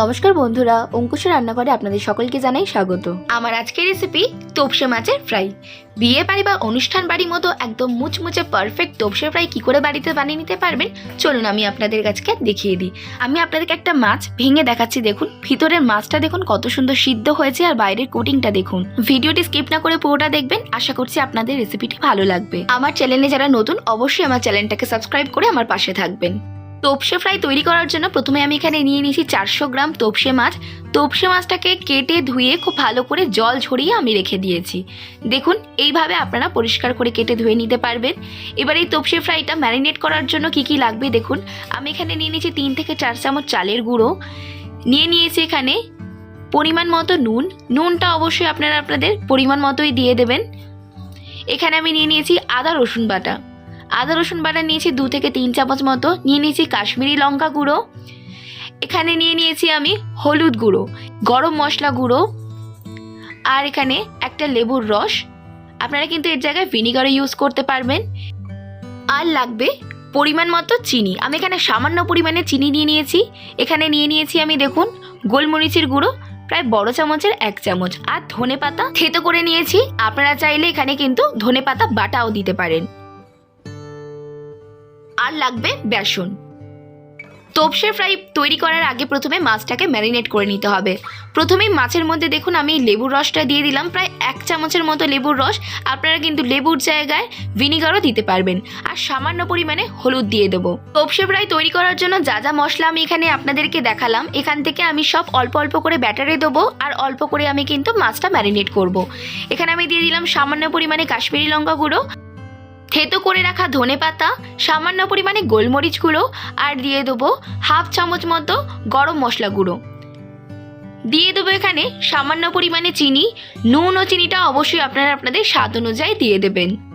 নমস্কার বন্ধুরা, অঙ্কুশের রান্নাঘরে আপনাদের সকলকে জানাই স্বাগত। আমার আজকের রেসিপি তোপসে মাছের ফ্রাই বিয়ে বাড়ি বা অনুষ্ঠান বাড়ির মতো একদম মুচমুচে পারফেক্ট তোপসে ফ্রাই কি করে বাড়িতে বানিয়ে নিতে পারবেন? চলুন আমি আপনাদের কাছকে দেখিয়ে দিই। আমি আপনাদেরকে একটা মাছ ভেঙে দেখাচ্ছি, দেখুন। ভিতরের মাছটা দেখুন, কত সুন্দর সিদ্ধ হয়েছে আর বাইরের কোটিংটা দেখুন। ভিডিওটি স্কিপ না করে পুরোটা দেখবেন, আশা করছি আপনাদের রেসিপিটি ভালো লাগবে। আমার চ্যানেলে যারা নতুন, অবশ্যই আমার চ্যানেলটাকে সাবস্ক্রাইব করে আমার পাশে থাকবেন। তোপসে ফ্রাই তৈরি করার জন্য প্রথমে আমি এখানে নিয়ে নিয়েছি চারশো গ্রাম তোপসে মাছ। তোপসে মাছটাকে কেটে ধুয়ে খুব ভালো করে জল ঝরিয়ে আমি রেখে দিয়েছি। দেখুন, এইভাবে আপনারা পরিষ্কার করে কেটে ধুয়ে নিতে পারবেন। এবার এই তোপসে ফ্রাইটা ম্যারিনেট করার জন্য কি কি লাগবে দেখুন। আমি এখানে নিয়ে নিয়েছি তিন থেকে চার চামচ চালের গুঁড়ো। নিয়ে নিয়েছি এখানে পরিমাণ মতো নুন। নুনটা অবশ্যই আপনারা আপনাদের পরিমাণ মতোই দিয়ে দেবেন। এখানে আমি নিয়ে নিয়েছি আদা রসুন বাটা। আদা, রসুন বাটা নিয়েছি দু থেকে তিন চামচ মতো। নিয়ে নিয়েছি কাশ্মীরি লঙ্কা গুঁড়ো। এখানে নিয়ে নিয়েছি আমি হলুদ গুঁড়ো, গরম মশলা গুঁড়ো আর এখানে একটা লেবুর রস। আপনারা কিন্তু এর জায়গায় ভিনিগারও ইউজ করতে পারবেন। আর লাগবে পরিমাণ মতো চিনি। আমি এখানে সামান্য পরিমাণে চিনি নিয়ে নিয়েছি। এখানে নিয়ে নিয়েছি আমি দেখুন গোলমরিচের গুঁড়ো, প্রায় বড় চামচের এক চামচ। আর ধনে পাতা থেতো করে নিয়েছি। আপনারা চাইলে এখানে কিন্তু ধনে পাতা বাটাও দিতে পারেন। আর লাগবে বেসন। তোপসে ফ্রাই তৈরি করার আগে প্রথমে মাছটাকে ম্যারিনেট করে নিতে হবে। প্রথমেই মাছের মধ্যে দেখুন আমি লেবুর রসটা দিয়ে দিলাম, প্রায় এক চামচের মতো লেবুর রস। আপনারা কিন্তু লেবুর জায়গায় ভিনিগারও দিতে পারবেন। আর সামান্য পরিমাণে হলুদ দিয়ে দেবো। তোপসে ফ্রাই তৈরি করার জন্য যা যা মশলা আমি এখানে আপনাদেরকে দেখালাম, এখান থেকে আমি সব অল্প অল্প করে ব্যাটারে দেবো আর অল্প করে আমি কিন্তু মাছটা ম্যারিনেট করব। এখানে আমি দিয়ে দিলাম সামান্য পরিমাণে কাশ্মীরি লঙ্কা গুঁড়ো থেতো করে রাখা ধনে পাতা, সামান্য পরিমাণে গোলমরিচ গুঁড়ো আর দিয়ে দেবো হাফ চামচ মতো গরম মশলা গুঁড়ো। দিয়ে দেবো এখানে সামান্য পরিমাণে চিনি। নুন ও চিনিটা অবশ্যই আপনারা আপনাদের স্বাদ অনুযায়ী দিয়ে দেবেন।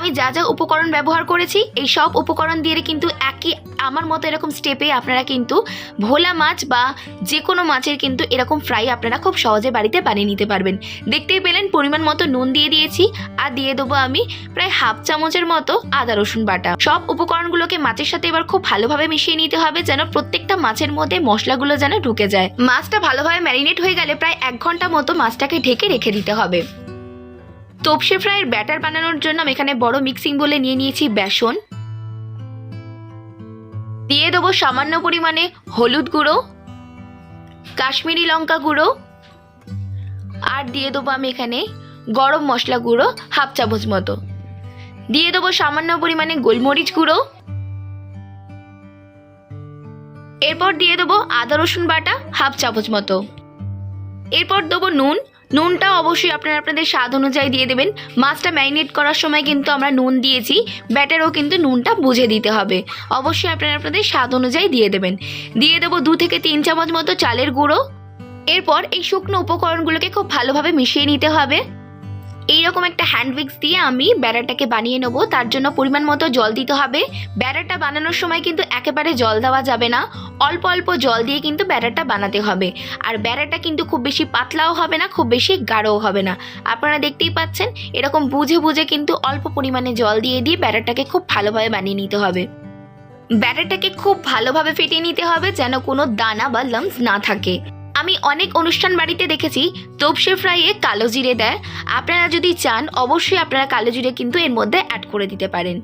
আমি যা যা উপকরণ ব্যবহার করেছি, এই সব উপকরণ দিয়ে কিন্তু একই, আমার মতো এরকম স্টেপে আপনারা কিন্তু ভোলা মাছ বা যে কোনো মাছের কিন্তু এরকম ফ্রাই আপনারা খুব সহজে বাড়িতে বানিয়ে নিতে পারবেন। দেখতেই পেলেন পরিমাণ মতো নুন দিয়ে দিয়েছি, আর দিয়ে দেবো আমি প্রায় হাফ চামচের মতো আদা, রসুন বাটা। সব উপকরণগুলোকে মাছের সাথে এবার খুব ভালোভাবে মিশিয়ে নিতে হবে যেন প্রত্যেকটা মাছের মধ্যে মশলাগুলো যেন ঢুকে যায়। মাছটা ভালোভাবে ম্যারিনেট হয়ে গেলে প্রায় এক ঘণ্টা মতো মাছটাকে ঢেকে রেখে দিতে হবে। তোপসে ফ্রাইয়ের ব্যাটার বানানোর জন্য আমি এখানে বড় মিক্সিং বলে নিয়ে নিয়েছি বেসন। দিয়ে দেবো সামান্য পরিমাণে হলুদ গুঁড়ো, কাশ্মীরি লঙ্কা গুঁড়ো, আর দিয়ে দেবো আমি এখানে গরম মশলা গুঁড়ো হাফ চামচ মতো। দিয়ে দেবো সামান্য পরিমাণে গোলমরিচ গুঁড়ো। এরপর দিয়ে দেবো আদা রসুন বাটা হাফ চামচ মতো। এরপর দেবো নুন নুনটা অবশ্যই আপনারা আপনাদের স্বাদ অনুযায়ী দিয়ে দেবেন। মাছটা ম্যারিনেট করার সময় কিন্তু আমরা নুন দিয়েছি। ব্যাটারও কিন্তু নুনটা বুঝে দিতে হবে। অবশ্যই আপনারা আপনাদের স্বাদ অনুযায়ী দিয়ে দেবেন। দিয়ে দেবো দু থেকে তিন চামচ মতো চালের গুঁড়ো। এরপর এই শুকনো উপকরণগুলোকে খুব ভালোভাবে মিশিয়ে নিতে হবে। এইরকম একটা হ্যান্ড উইক্স দিয়ে আমি ব্যাটারটাকে বানিয়ে নেব। তার জন্য পরিমাণ মতো জল দিতে হবে। ব্যাটারটা বানানোর সময় কিন্তু একেবারে জল দেওয়া যাবে না। অল্প অল্প জল দিয়ে কিন্তু ব্যাটারটা বানাতে হবে। আর ব্যাটারটা কিন্তু খুব বেশি পাতলাও হবে না, খুব বেশি গাঢ়ও হবে না। আপনারা দেখতেই পাচ্ছেন, এরকম বুঝে বুঝে কিন্তু অল্প পরিমাণে জল দিয়ে দিয়ে ব্যাটারটাকে খুব ভালোভাবে বানিয়ে নিতে হবে। ব্যাটারটাকে খুব ভালোভাবে ফেটিয়ে নিতে হবে যেন কোনো দানা বা লামস না থাকে। আমি অনেক অনুষ্ঠান বাড়িতে দেখেছি। তোপসে ফ্রাইয়ে কালো জিরে দেয়। আপনারা যদি চান, অবশ্যই আপনারা কালো জিরে কিন্তু এর মধ্যে অ্যাড করে দিতে পারেন।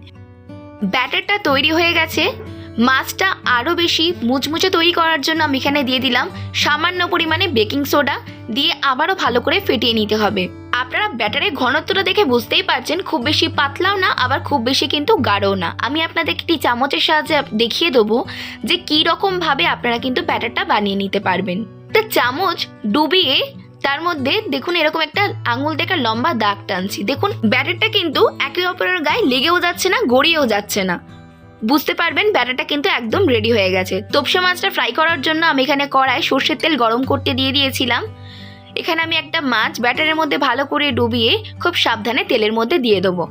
ব্যাটারটা তৈরি হয়ে গেছে। মাছটা আরও বেশি মুচমুচে তৈরি করার জন্য আমি এখানে দিয়ে দিলাম সামান্য পরিমাণে বেকিং সোডা। দিয়ে আবারও ভালো করে ফেটিয়ে নিতে হবে। আপনারা ব্যাটারের ঘনত্বটা দেখে বুঝতেই পারছেন, খুব বেশি পাতলাও না, আবার খুব বেশি কিন্তু গাঢ়ও না। আমি আপনাদের একটি চামচের সাহায্যে দেখিয়ে দেবো যে কী রকমভাবে আপনারা কিন্তু ব্যাটারটা বানিয়ে নিতে পারবেন। একটা চামচ ডুবিয়ে তার মধ্যে দেখুন এরকম একটা আঙুল দেখা লম্বা দাগ টানছি। দেখুন, ব্যাটারটা কিন্তু একে অপরের গায়ে লেগেও যাচ্ছে না, গড়িয়েও যাচ্ছে না। বুঝতে পারবেন, ব্যাটারটা কিন্তু একদম রেডি হয়ে গেছে। তোপসে মাছটা ফ্রাই করার জন্য আমি এখানে কড়াই সর্ষের তেল গরম করতে দিয়ে দিয়েছিলাম। এখানে আমি একটা মাছ ব্যাটারের মধ্যে ভালো করে ডুবিয়ে খুব সাবধানে তেলের মধ্যে দিয়ে দেবো।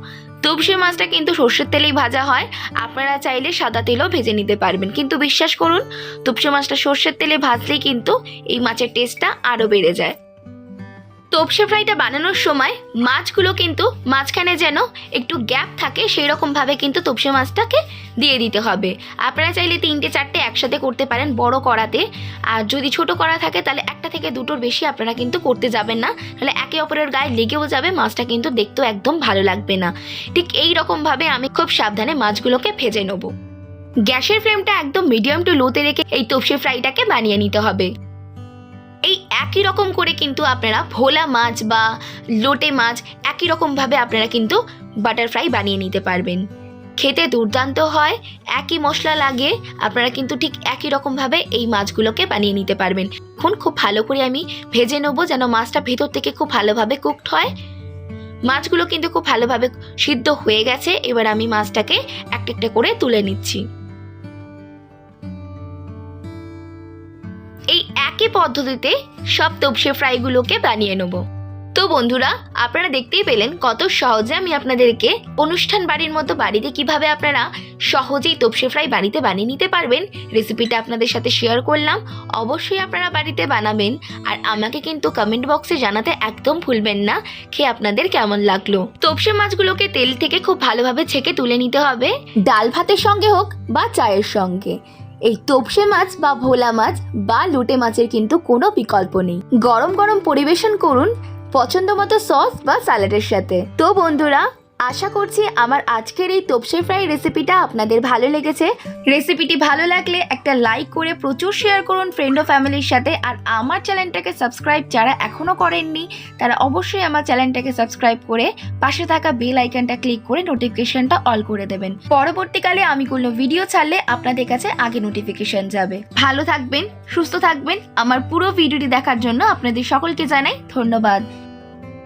তবসে মাছটা কিন্তু সর্ষের তেলেই ভাজা হয়। আপনারা চাইলে সাদা তেলও ভেজে নিতে পারবেন। কিন্তু বিশ্বাস করুন তপসে মাছটা সর্ষের তেলে ভাজলেই কিন্তু এই মাছের টেস্টটা আরও বেড়ে যায়। তোপসে ফ্রাইটা বানানোর সময় মাছগুলো কিন্তু মাঝখানে যেন একটু গ্যাপ থাকে সেই রকমভাবে কিন্তু তোপসে মাছটাকে দিয়ে দিতে হবে। আপনারা চাইলে তিনটে, চারটে একসাথে করতে পারেন বড় কড়াতে। আর যদি ছোট কড়া থাকে, তাহলে একটা থেকে দুটোর বেশি আপনারা কিন্তু করতে যাবেন না। তাহলে একে অপরের গায়ে লেগেও যাবে, মাছটা কিন্তু দেখতেও একদম ভালো লাগবে না। ঠিক এই রকমভাবে আমি খুব সাবধানে মাছগুলোকে ভেজে নেব। গ্যাসের ফ্লেমটা একদম মিডিয়াম টু লোতে রেখে এই তোপসে ফ্রাইটাকে বানিয়ে নিতে হবে। এই একই রকম করে কিন্তু আপনারা ভোলা মাছ বা লোটে মাছ একই রকমভাবে আপনারা কিন্তু বাটার ফ্রাই বানিয়ে নিতে পারবেন। খেতে দুর্দান্ত হয়, একই মশলা লাগে, আপনারা কিন্তু ঠিক একই রকমভাবে এই মাছগুলোকে বানিয়ে নিতে পারবেন। এখন খুব ভালো করে আমি ভেজে নেব যেন মাছটা ভেতর থেকে খুব ভালোভাবে কুকড হয়। মাছগুলো কিন্তু খুব ভালোভাবে সিদ্ধ হয়ে গেছে, এবার আমি মাছটাকে একটা একটা করে তুলে নিচ্ছি। একই পদ্ধতিতে সব তপসে ফ্রাইগুলোকে বানিয়ে নেব। তো বন্ধুরা, আপনারা দেখতেই পেলেন কত সহজে আমি আপনাদেরকে অনুষ্ঠান বাড়ির মতো বাড়িতে কীভাবে আপনারা সহজেই তপসে ফ্রাই বাড়িতে বানিয়ে নিতে পারবেন রেসিপিটা আপনাদের সাথে শেয়ার করলাম। অবশ্যই আপনারা বাড়িতে বানাবেন আর আমাকে কিন্তু কমেন্ট বক্সে জানাতে একদম ভুলবেন না, খেয়ে আপনাদের কেমন লাগল? তপসে মাছগুলোকে তেল থেকে খুব ভালোভাবে ছেঁকে তুলে নিতে হবে, ডাল ভাতের সঙ্গে হোক বা চায়ের সঙ্গে। এই তোপসে মাছ বা ভোলা মাছ বা লুটে মাছের কিন্তু কোনো বিকল্প নেই। গরম গরম পরিবেশন করুন পছন্দ মতো সস বা স্যালাডের সাথে। তো বন্ধুরা আশা করছি আমার আজকের এই তোপসে ফ্রাই রেসিপিটা আপনাদের ভালো লেগেছে। রেসিপিটি ভালো লাগলে একটা লাইক করে প্রচুর শেয়ার করুন ফ্রেন্ড ও ফ্যামিলির সাথে। আর আমার চ্যানেলটাকে সাবস্ক্রাইব যারা এখনও করেননি, তারা অবশ্যই আমার চ্যানেলটাকে সাবস্ক্রাইব করে পাশে থাকা বেল আইকনটা ক্লিক করে নোটিফিকেশনটা অল করে দেবেন। পরবর্তীকালে আমি কোনো ভিডিও ছাড়লে আপনাদের কাছে আগে নোটিফিকেশন যাবে। ভালো থাকবেন, সুস্থ থাকবেন। আমার পুরো ভিডিওটি দেখার জন্য আপনাদের সকলকে জানাই ধন্যবাদ।